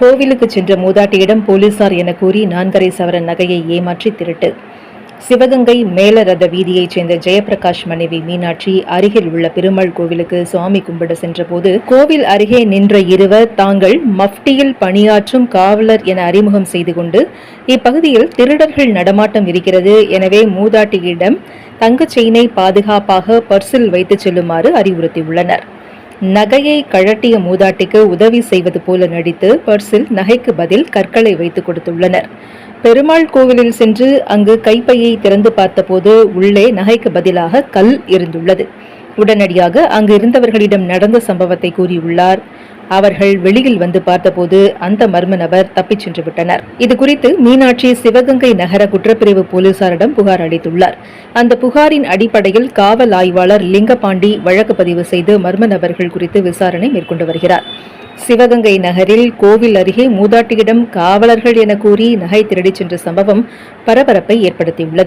கோவிலுக்கு சென்ற மூதாட்டியிடம் போலீசார் என கூறி நான்கரை சவரன் நகையை ஏமாற்றி திருட்டு. சிவகங்கை மேலரத வீதியைச் சேர்ந்த ஜெயபிரகாஷ் மனைவி மீனாட்சி அருகில் உள்ள பெருமாள் கோவிலுக்கு சுவாமி கும்பிட சென்றபோது கோவில் அருகே நின்ற இருவர் தாங்கள் மஃப்டியில் பணியாற்றும் காவலர் என அறிமுகம் செய்து கொண்டு இப்பகுதியில் திருடர்கள் நடமாட்டம் இருக்கிறது எனவே மூதாட்டியிடம் தங்கச் செயினை பாதுகாப்பாக பர்சில் வைத்துச் செல்லுமாறு அறிவுறுத்தியுள்ளனர். நகையை கழட்டிய மூதாட்டிக்கு உதவி செய்வது போல நடித்து பர்சில் நகைக்கு பதில் கற்களை வைத்துக் கொடுத்துள்ளனர். பெருமாள் கோவிலில் சென்று அங்கு கைப்பையை திறந்து பார்த்தபோது உள்ளே நகைக்கு பதிலாக கல் இருந்துள்ளது. உடனடியாக அங்கு இருந்தவர்களிடம் நடந்த சம்பவத்தை கூறியுள்ளார். அவர்கள் வெளியில் வந்து பார்த்தபோது அந்த மர்ம நபர் தப்பிச் சென்று விட்டனர். இது குறித்து மீனாட்சி சிவகங்கை நகர குற்றப்பிரிவு போலீசாரிடம் புகார் அளித்துள்ளார். அந்த புகாரின் அடிப்படையில் காவல் ஆய்வாளர் லிங்கபாண்டி வழக்கு பதிவு செய்து மர்ம நபர்கள் குறித்து விசாரணை மேற்கொண்டு வருகிறார். சிவகங்கை நகரில் கோவில் அருகே மூதாட்டியிடம் காவலர்கள் என கூறி நகை திருடிச் சென்ற சம்பவம் பரபரப்பை ஏற்படுத்தியுள்ளது.